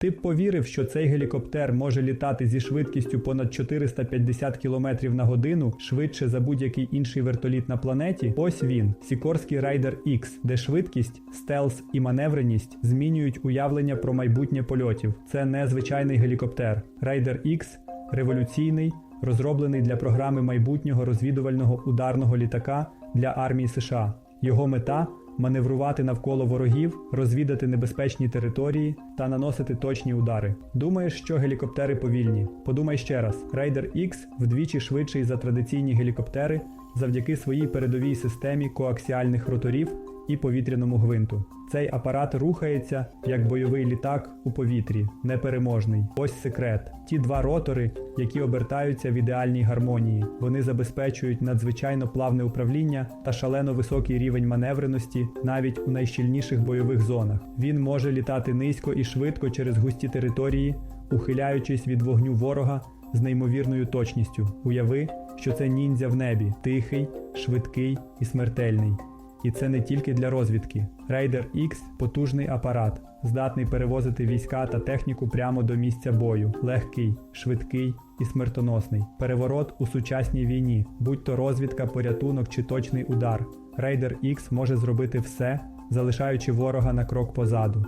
Ти б повірив, що цей гелікоптер може літати зі швидкістю понад 450 км на годину швидше за будь-який інший вертоліт на планеті? Ось він, Сікорський Райдер X, де швидкість, стелс і маневреність змінюють уявлення про майбутнє польотів. Це не звичайний гелікоптер. Райдер X революційний, розроблений для програми майбутнього розвідувального ударного літака для армії США. Його мета маневрувати навколо ворогів, розвідати небезпечні території та наносити точні удари. Думаєш, що гелікоптери повільні? Подумай ще раз: Raider X вдвічі швидший за традиційні гелікоптери завдяки своїй передовій системі коаксіальних роторів і повітряному гвинту. Цей апарат рухається як бойовий літак у повітрі, непереможний. Ось секрет. Ті два ротори, які обертаються в ідеальній гармонії. Вони забезпечують надзвичайно плавне управління та шалено високий рівень маневреності навіть у найщільніших бойових зонах. Він може літати низько і швидко через густі території, ухиляючись від вогню ворога з неймовірною точністю. Уяви, що це ніндзя в небі, тихий, швидкий і смертельний. І це не тільки для розвідки. Raider X – потужний апарат, здатний перевозити війська та техніку прямо до місця бою, легкий, швидкий і смертоносний. Переворот у сучасній війні, будь то розвідка, порятунок чи точний удар. Raider X може зробити все, залишаючи ворога на крок позаду.